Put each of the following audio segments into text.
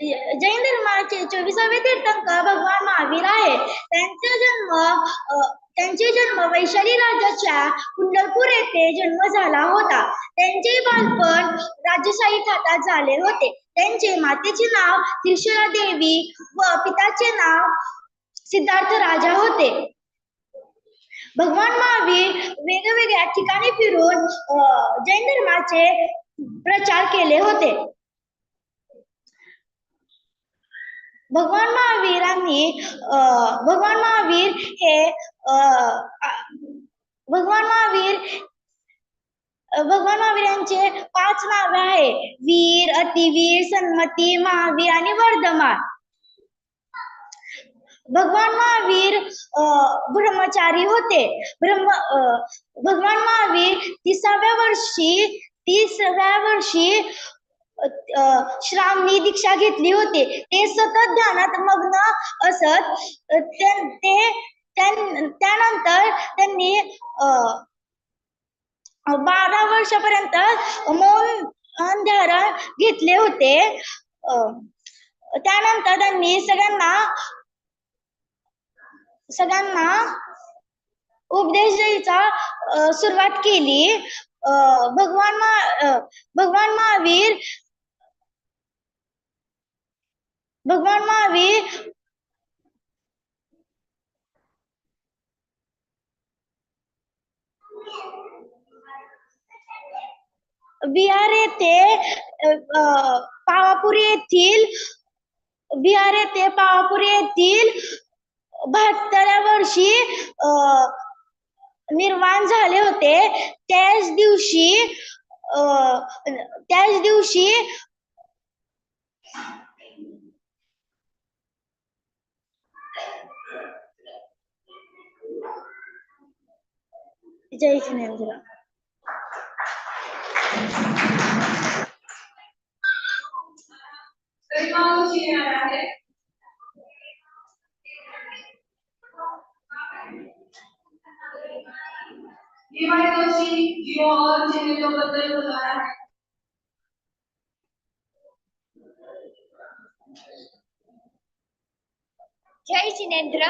जैन धर्माचे चोवीसावे तीर्थंकर भगवान महावीर आहे त्यांचा जन्म त्यांचे जन्म वैशाली राज्याच्या कुंडलपूर येथे जन्म झाला होता. त्यांचे बालपण राजशाही थाटात झाले होते. त्यांचे मातेचे नाव त्रिशुरा देवी व पिताचे नाव सिद्धार्थ राजा होते. भगवान महावीर वेगवेगळ्या ठिकाणी फिरून जैन धर्माचे प्रचार केले होते. भगवान महावीरांनी भगवान महावीर हे भगवान महावीर भगवान महावीर यांचे पाच नावे आहे वीर अतिवीर सन्मती महावीर आणि वर्धमान. भगवान महावीर ब्रह्मचारी होते. ब्रह्म भगवान महावीर तिसाव्या वर्षी तिसाव्या वर्षी अ, दीक्षा घेतली होती. ते सतत ध्यानात मग्न असत. ते त्यानंतर त्यांनी बारा वर्षापर्यंत मौन धारण घेतले होते. त्यानंतर त्यांनी सगळ्यांना सगळ्यांना उपदेश द्यायचा सुरुवात केली. भगवान मा भगवान महावीर भगवान महावीर. बिहार येथे पावापुरी येथील बिहार येथे पावापुरी येथील बहात्तराव्या वर्षी निर्माण झाले होते. त्याच दिवशी त्याच दिवशी जय जिनेंद्र गरिमाओशी येणार आहे दिवाळी दिवशी जिओ और जिनेलो बद्दल जय जिनेंद्र जय जिनेंद्र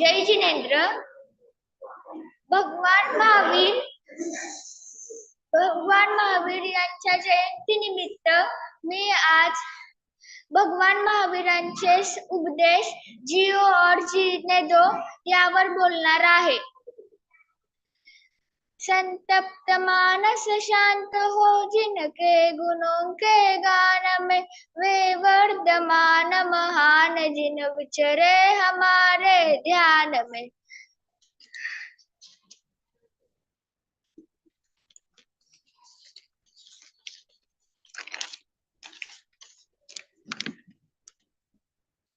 जय जिनेंद्र. भगवान महावीर. भगवान महावीर यांच्या जयंती निमित्त मी आज भगवान महावीरांचे उपदेश जिओ और जीने दो यावर बोलणार आहे. संतप्त मानस शांत हो जिनके गुणों के गान में वे वर्धमान महा जिन विचरे हमारे ध्यान में।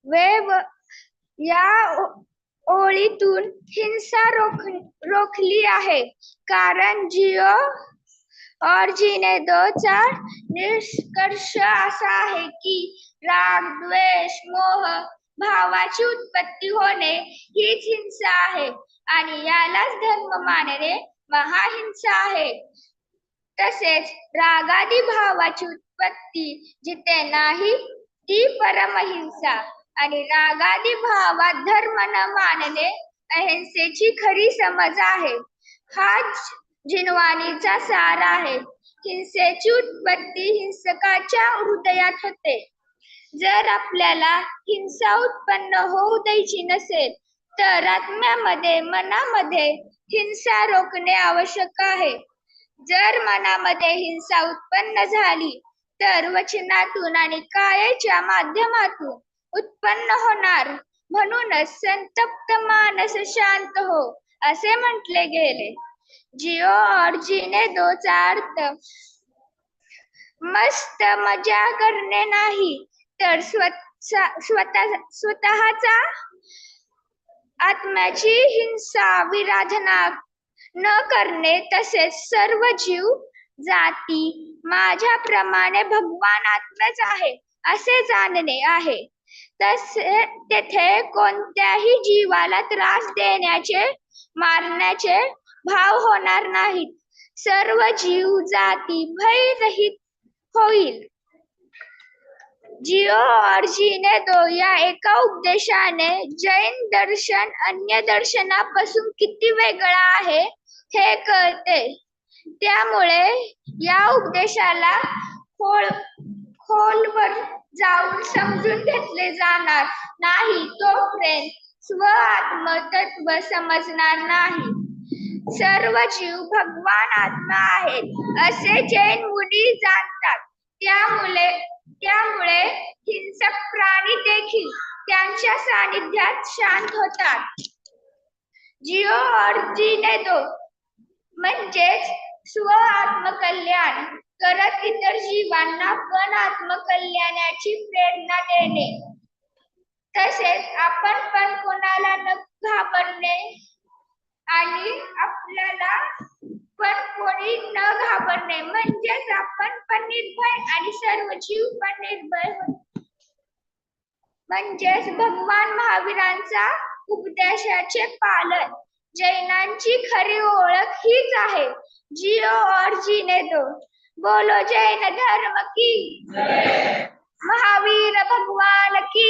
वे या ओळीतून हिंसा रोख, रोखली आहे. कारण जिओ और जीने दो चार निष्कर्ष असा आहे की राग, द्वेष, मोह भावाची उत्पत्ती होणे हीच हिंसा आहे. आणि यालाच धर्म मानणे महाहिंसा आहे. तसेच रागादी भावाची उत्पत्ती जिथे नाही ती परमहिंसा. आणि रागादी भावात धर्म न मानणे अहिंसेची खरी समज आहे. हाच जिनवाणीचा सार आहे. हिंसेची उत्पत्ती हिंसकाच्या हृदयात होते. जर आपल्याला हिंसा उत्पन्न होऊ द्यायची नसेल तर आत्म्यामध्ये मनामध्ये हिंसा रोखणे आवश्यक आहे. जर मनामध्ये हिंसा उत्पन्न झाली तर वचनातून आणि कायेच्या माध्यमातून उत्पन्न होणार. म्हणूनच संतप्त मानस शांत हो असे म्हटले गेले. जिओ और जीने दो चा अर्थ मस्त मजा करणे नाही. तर स्वतः स्वतःचा आत्म्याची हिंसा विराधना न करणे तसेच सर्व जीव जाती माझ्याप्रमाणे भगवान आत्मच आहे असे जाणणे आहे. तसे तेथे कोणत्याही जीवाला त्रास देण्याचे मारण्याचे भाव होणार नाहीत. सर्व जीव जाती भयरहित होईल. जिओ और दो या एका उपदेशाने जैन दर्शन अन्य दर्शनापासून किती वेगळा आहे हे कळते. त्यामुळे या उपदेशाला खोल खोलवर जाऊन समजून घेतले जाणार नाही तोपर्यंत स्व आत्मतत्व समजणार नाही. सर्व जीव भगवान आत्मा आहेत असे जैन मुनी जाणतात. त्यामुळे त्यामुळे हिंसक प्राणी देखील त्यांच्या सानिध्यात शांत होतात. जिओ और जीने दो म्हणजेच स्व आत्मकल्याण करत इतर जीवांना पण आत्मकल्याणाची प्रेरणा देणे. तसेच आपण पण कोणाला न घाबरणे आणि आपल्याला पण कोणी न घाबरणे म्हणजेच आपण पण निर्भय आणि सर्व जीव पण निर्भय होतो. म्हणजेच भगवान महावीरांचा उपदेशाचे पालन जैनांची खरी ओळख हीच आहे. जिओ और जीने दो. बोलो जैन धर्म की. महावीर भगवान की.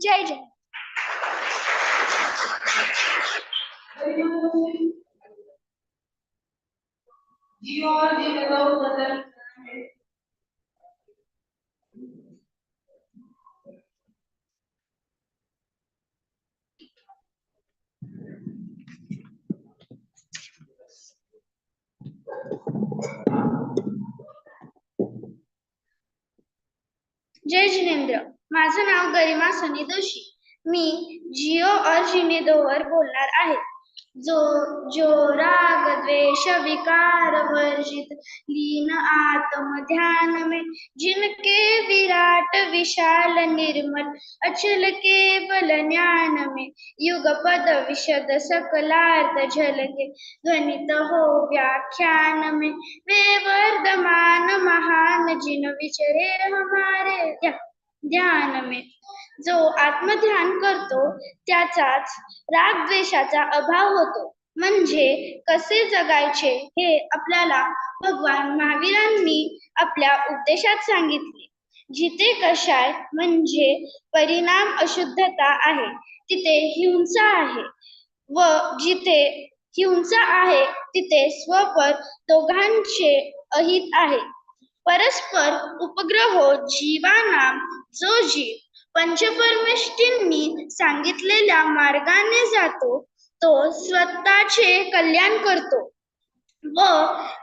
जय जय गरिमा जोशी जय जिनेंद्र. माझं नाव गरिमा सनी जोशी. मी जिओ और जिनेदोवर बोलणार आहे. जो जो राग, द्वेष, विकार, वर्जित, लीन, आत्म, ध्यान में, जिनके विराट, विशाल, निर्मल, अचल, केवल, ज्ञान में, युग, पद, विशद, सकलार्थ झलके ध्वनित हो व्याख्यान में, वे वर्धमान, महान, जिन विचरे हमारे ध्या- ध्यान में। जो आत्मध्यान करतो त्याचाच राग द्वेषाचा अभाव होतो. म्हणजे कसे जगायचे हे आपल्याला भगवान महावीरांनी आपल्या उपदेशात सांगितले. जिथे कशाय म्हणजे परिणाम अशुद्धता आहे तिथे हिंसा आहे. व जिथे हिंसा आहे तिथे स्वपर दोघांचे अहित आहे. परस्पर उपग्रह जीवाना जो जीव पंचपरमेष्टींनी सांगितलेल्या मार्गाने जातो तो स्वतःचे कल्याण करतो. व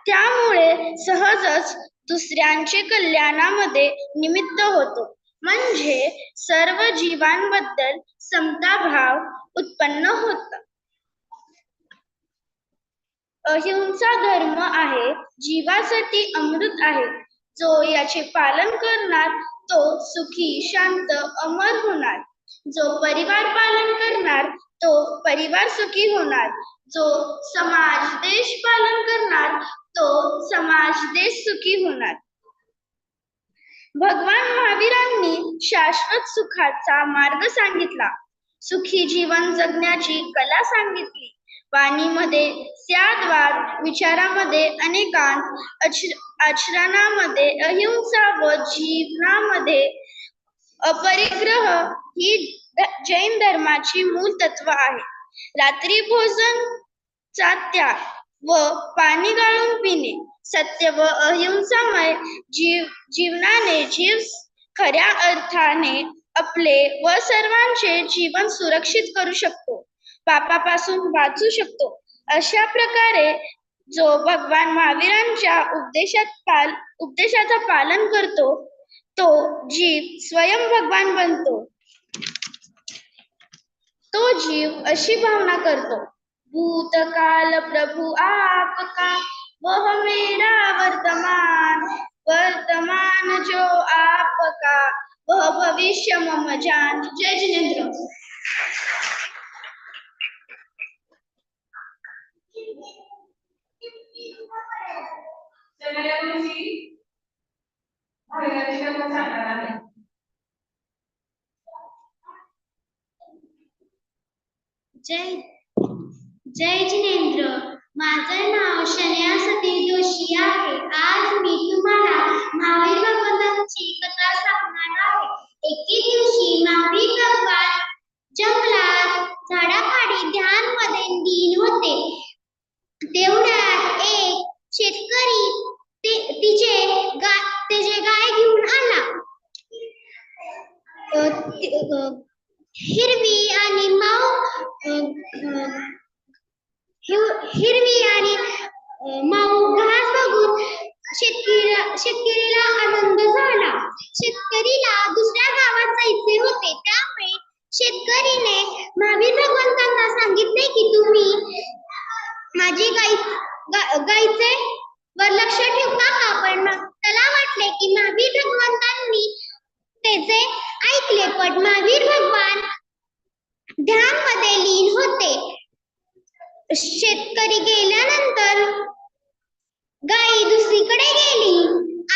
त्यामुळे सहजच दुसऱ्यांचे कल्याणामध्ये निमित्त होतो. म्हणजे सर्व जीवांबद्दल समता भाव उत्पन्न होत. अहिंसा धर्म आहे जीवासाठी अमृत आहे. जो याचे पालन करणार तो सुखी शांत अमर होणार. जो परिवार पालन करणार तो परिवार सुखी होणार. जो समाज देश पालन करणार तो समाज देश सुखी होणार. भगवान महावीरांनी शाश्वत सुखाचा मार्ग सांगितला. सुखी जीवन जगण्याची कला सांगितली. वाणीमध्ये स्याद्वाद विचारामध्ये अनेकांत आचरणामध्ये अहिंसा व जीवनामध्ये अपरिग्रह ही जैन धर्माची मूल तत्व आहे. रात्री भोजन चा त्याग व पाणी गाळून पिणे सत्य व अहिंसामय जीव जीवनाने जीव खऱ्या अर्थाने आपले व सर्वांचे जीवन सुरक्षित करू शकतो. पापापासून वाचू शकतो. अशा प्रकारे जो भगवान महावीरांच्या उपदेशात पाल उपदेशाचा पालन करतो तो जीव स्वयं भगवान बनतो. तो जीव अशी भावना करतो भूतकाल प्रभु आपका वह मेरा वर्तमान वर्तमान जो आपका वह भविष्य मम जान। जय जिनेन्द्र। तर दिवशी महिलांची कथा सांगणार आहे जय जय जिनेंद्र. माझं नाव शनया सतीश जोशी आहे. आज मी तुम्हाला महावीर भगवंतांची कथा सांगणार आहे. एके दिवशी महावीर भगवान जंगलात झाडाखाली ध्यानमध्ये लीन होते. तेवढ्यात एक हिरवी आणि माऊ हिरवी आणि माऊ घास बघून शेतकरीला शेतकरीला आनंद झाला. शेतकरीला दुसऱ्या गावात जायचे होते. त्यामुळे शेतकरीने महावीर भगवंतांना सांगितले की तुम्ही माझी गाई गाईचे वर लक्ष ठेवता का? पण त्याला वाटले की महावीर भगवंतांनी त्याचे ऐकले पण महावीर भगवान ध्यानमध्ये लीन होते. शेतकरी गेल्यानंतर गाई दुसरीकडे गेली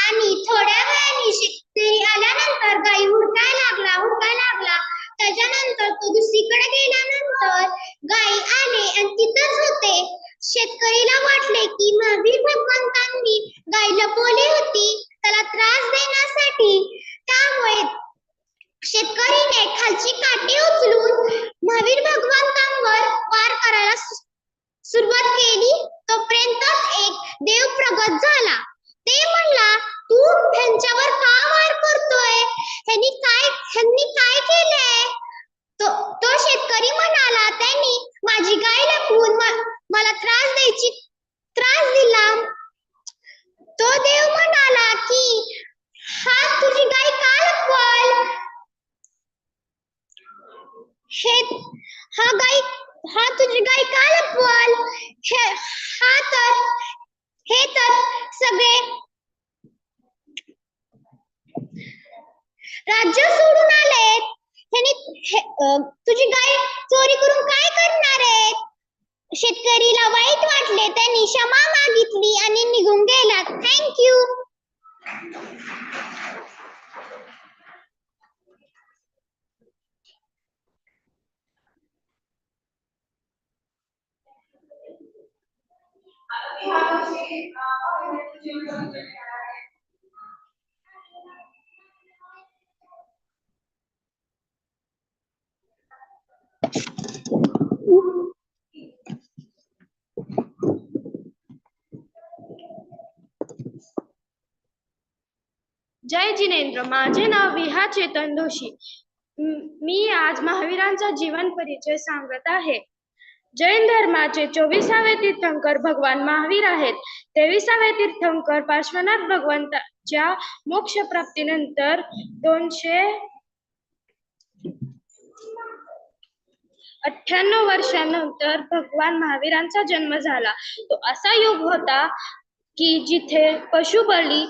आणि थोड्या वेळाने शेतकरी आल्यानंतर गाई हुडकाय लागला हुडकाय लागला. त्याच्यानंतर तो दुसरीकडे गेल्यानंतर गाई आले आणि तिथंच होते. शेतकरीला वाटले की महावीर भगवंतांनी गाय लपवली होती त्याला त्रास देण्यासाठी त्यामुळे शेतकरीने खालची काठी उचलून महावीर भगवंतांवर वार करायला सुरुवात केली. तोपर्यंतच एक देव प्रगत झाला. ते म्हणला तू ह्यांच्यावर का वार करतोय ह्यांनी काय ह्यांनी काय केलंय तो तो शेतकरी म्हणाला त्यांनी माझी गाय लपवून म- मला त्रास द्यायची त्रास दिला तो देव म्हणाला की हा तुझी गाय का लपवल हे हा गाय हा तुझी गाय का लपवल हे हा तर हे तर सगळे राज्य सोडून आलेत ह्यांनी हे- अं, तुझी गाय चोरी करून काय करणार आहेत शेतकरीला वाईट वाटले त्यांनी क्षमा मागितली आणि निघून गेला थँक्यू आता मी ह्या दिवशी अं, महिलांची जीवन कथा सांगणार आहे जय जिनेंद्र माझे नाव विहा चेतन जोशी. मी आज महावीरांचा जीवन परिचय सांगत आहे. जैन धर्माचे चोवीसावे तीर्थंकर भगवान महावीर आहेत. तेविसावे तीर्थंकर पार्श्वनाथ भगवंताच्या मोक्ष प्राप्तीनंतर दोनशे अठ्ठ्याण्णव वर्षानंतर भगवान महावीरांचा जन्म झाला. तो असा युग होता की जिथे पशुबळी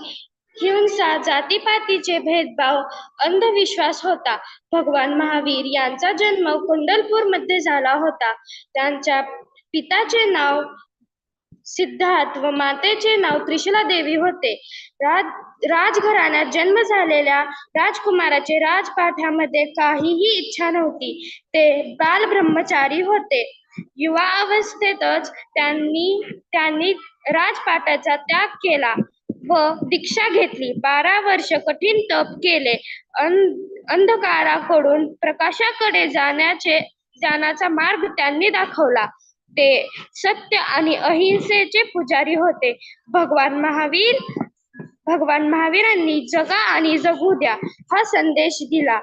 हिंसा जातीपातीचे भेदभाव अंधविश्वास होता. भगवान महावीर यांचा जन्म कुंडलपूरमध्ये झाला होता. त्यांच्या पिताचे नाव सिद्धार्थ व मातेचे नाव त्रिशला देवी होते. राज राजघराण्यात जन्म झालेल्या राजकुमाराचे राजपाठामध्ये काहीही इच्छा नव्हती. ते बाल ब्रह्मचारी होते. युवा अवस्थेतच त्यांनी त्यांनी राजपाटाचा त्याग केला. व दीक्षा घेतली. बारा वर्ष कठीण तप केले. अंधकाराकडून प्रकाशाकडे जाण्याचे जाण्याचा मार्ग त्यांनी दाखवला. ते सत्य आणि अहिंसेचे पुजारी होते. भगवान महावीर भगवान महावीरांनी जगा आणि जगू द्या हा संदेश दिला.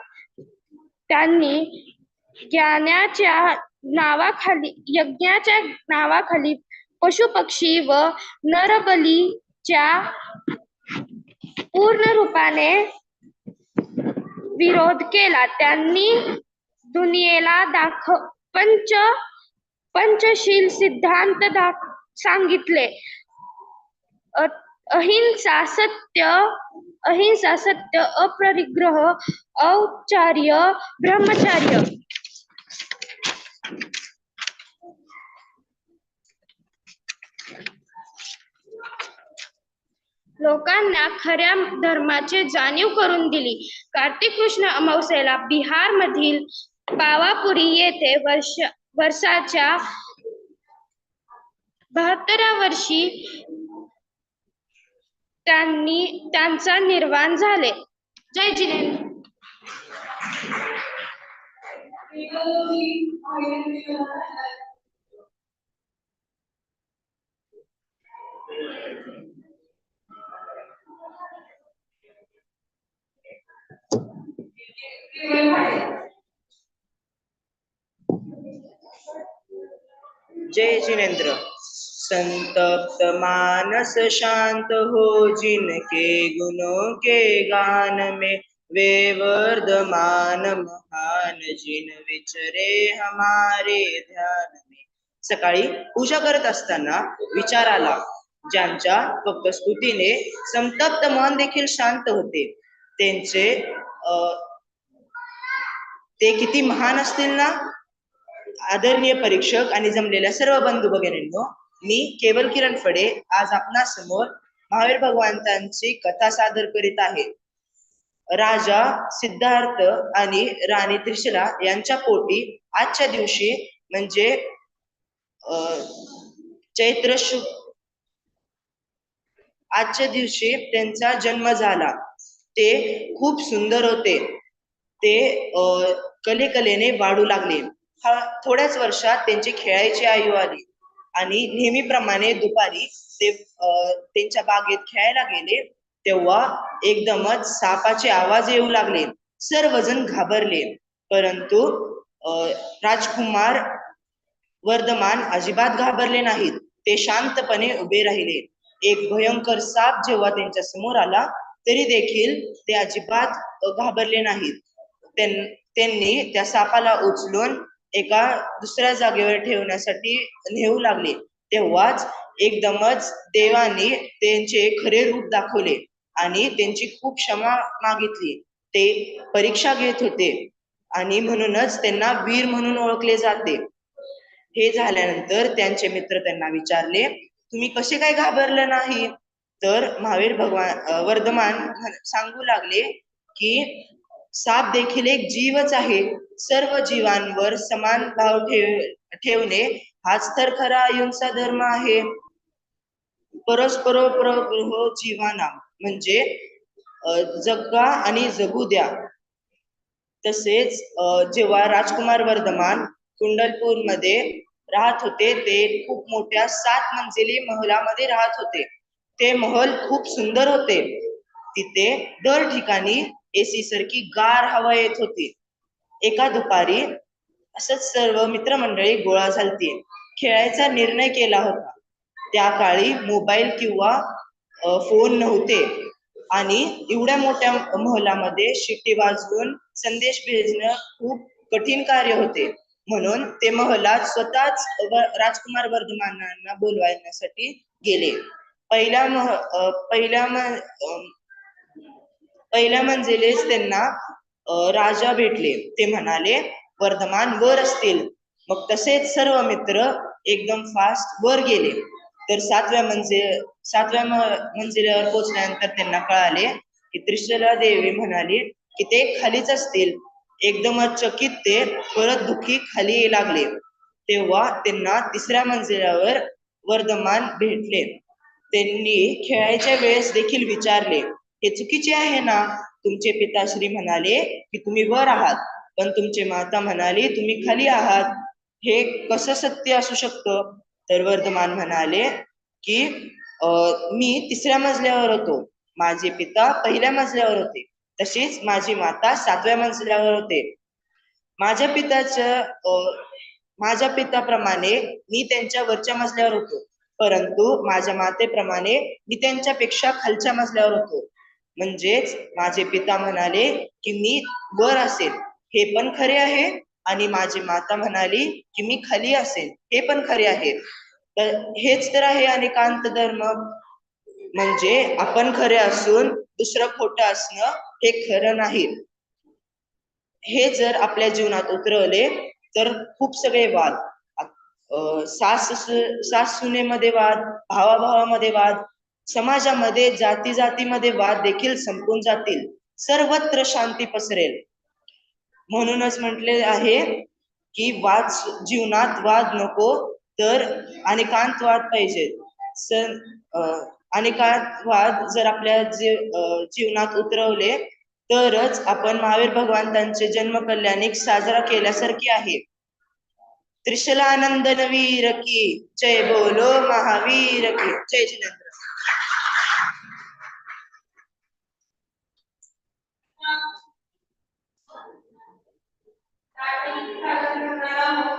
त्यांनी ज्ञानाच्या नावाखाली यज्ञाच्या नावाखाली पशुपक्षी व नरबली च्या पूर्ण रूपाने विरोध केला. त्यांनी दुनियेला दाखव पंच पंचशील सिद्धांत दाख सांगितले. अहिंसा सत्य अहिंसा सत्य अपरिग्रह औचार्य ब्रह्मचर्य. लोकांना खऱ्या धर्माची जाणीव करून दिली. कार्तिक कृष्ण अमावस्येला बिहार मधील पावापुरी येथे वर्ष वर्षाच्या बहात्तरा वर्षी त्यांनी त्यांचा निर्वाण झाले. जय जिनेंद्र विवेक जोशी माहिती देणार आहेत. विवेक आहे. जय जिनेंद्र संतप्त मानस शांत हो जिनके गुणों के गान में वे वर्धमान महान जिन विचरे हमारे ध्यान में। सकाळी पूजा करत असताना विचार आला ज्यांच्या फक्त स्तुतीने संतप्त मन देखील शांत होते त्यांचे अं, ते किती महान असतील ना? आदरणीय परीक्षक आणि जमलेल्या सर्व बंधू भगिनींनो मी केवल किरण फडे आज आपणा समोर महावीर भगवंतांची कथा सादर करीत आहे. राजा सिद्धार्थ आणि राणी त्रिशला यांच्या पोटी आजच्या दिवशी म्हणजे अं, चैत्र शु आजच्या दिवशी त्यांचा जन्म झाला. ते खूप सुंदर होते. ते अं, कलेकलेने वाढू लागले. हा थोड्याच वर्षात त्यांची खेळायची आयु आली आणि नेहमीप्रमाणे दुपारी ते त्यांच्या बागेत खेळायला गेले तेव्हा एकदमच सापाचे आवाज येऊ लागले. सर्वजण घाबरले. परंतु अं, राजकुमार वर्धमान अजिबात घाबरले नाहीत. ते शांतपणे उभे राहिले. एक भयंकर साप जेव्हा त्यांच्यासमोर आला तरी देखील ते अजिबात घाबरले नाहीत. त्यांनी त्या सापाला उचलून एका दुसऱ्या जागेवर ठेवण्यासाठी नेऊ लागले. तेव्हाच एकदमच देवाने त्यांचे खरे रूप दाखवले आणि त्यांची खूप क्षमा मागितली. ते परीक्षा घेत होते आणि म्हणूनच त्यांना वीर म्हणून ओळखले जाते. हे झाल्यानंतर त्यांचे मित्र त्यांना विचारले तुम्ही कसे काय घाबरले नाही? तर महावीर भगवान वर्धमान सांगू लागले की साप देखील एक जीवच आहे. सर्व जीवांवर समान भाव ठेव ठेवणे हाच तर खरा अहिंसा धर्म आहे. परस्पर परग्रह जीवाना म्हणजे जगा आणि जगू द्या तसेच जेव्हा राजकुमार वर्धमान कुंडलपूरमध्ये राहत होते ते खूप मोठ्या सात मंजिली महलामध्ये राहत होते. ते महल खूप सुंदर होते. तिथे दर ठिकाणी एसी सारखी गार हवा येत होती. एका दुपारी असंच सर्व मित्रमंडळी गोळा झालती. खेळायचा निर्णय केला होता. त्या काळी मोबाईल किंवा फोन नव्हते. आणि एवढ्या मोठ्या महलामध्ये शिट्टी वाजवून संदेश भेजणं खूप कठीण कार्य होते. म्हणून ते महलात स्वतःच राजकुमार वर्धमानांना बोलवण्यासाठी गेले. पहिल्या मह पहिल्या पहिल्या मंजिलेस त्यांना राजा भेटले. ते म्हणाले वर्धमान वर असतील. मग तसेच सर्व मित्र एकदम फास्ट वर गेले. तर सातव्या मंजिल सातव्या मंजिल्यावर पोहोचल्यानंतर त्यांना कळाले की त्रिशला देवी म्हणाली की ते खालीच असतील. एकदमच चकित ते परत दुःखी खाली येऊ लागले. तेव्हा त्यांना तिसऱ्या मंजिलावर वर्धमान भेटले. त्यांनी खेळायच्या वेळेस देखील विचारले हे चुकीचे आहे ना? तुमचे पिताश्री म्हणाले की तुम्ही वर आहात. पण तुमचे माता म्हणाली तुम्ही खाली आहात. हे कसं सत्य असू शकतं? तर वर्धमान म्हणाले की अ मी तिसऱ्या मजल्यावर होतो. माझे पिता पहिल्या मजल्यावर होते. तसेच माझी माता सातव्या मजल्यावर होते. माझ्या पिताच्या अं, माझ्या पिताप्रमाणे मी त्यांच्या वरच्या मजल्यावर होतो. परंतु माझ्या मातेप्रमाणे मी त्यांच्यापेक्षा खालच्या मजल्यावर होतो. म्हणजेच माझे पिता म्हणाले की मी वर असेल. हे पण खरे आहे आणि माझी माता म्हणाली की मी खाली असेल. हे पण खरे आहे. तर हेच तर आहे अनेकांत धर्म. म्हणजे आपण खरे असून दुसरं खोटं असणं हे खरं नाही. हे जर आपल्या जीवनात उतरवले तर खूप सगळे वाद. अं, सास सास सुनेमध्ये वाद भावाभावामध्ये वाद समाजामध्ये जाती जातीमध्ये वाद देखील संपून जातील. सर्वत्र शांती पसरेल. म्हणूनच म्हटले आहे की वाद जीवनात वाद नको तर अनेकांत वाद पाहिजेत. सण अनेकांत वाद जर आपल्या जीव जीवनात उतरवले तरच आपण महावीर भगवंतांचे जन्म कल्याणिक साजरा केल्यासारखे आहे. त्रिशलानंदन वीर की जय बोलो महावीर की जय जिनंद I need to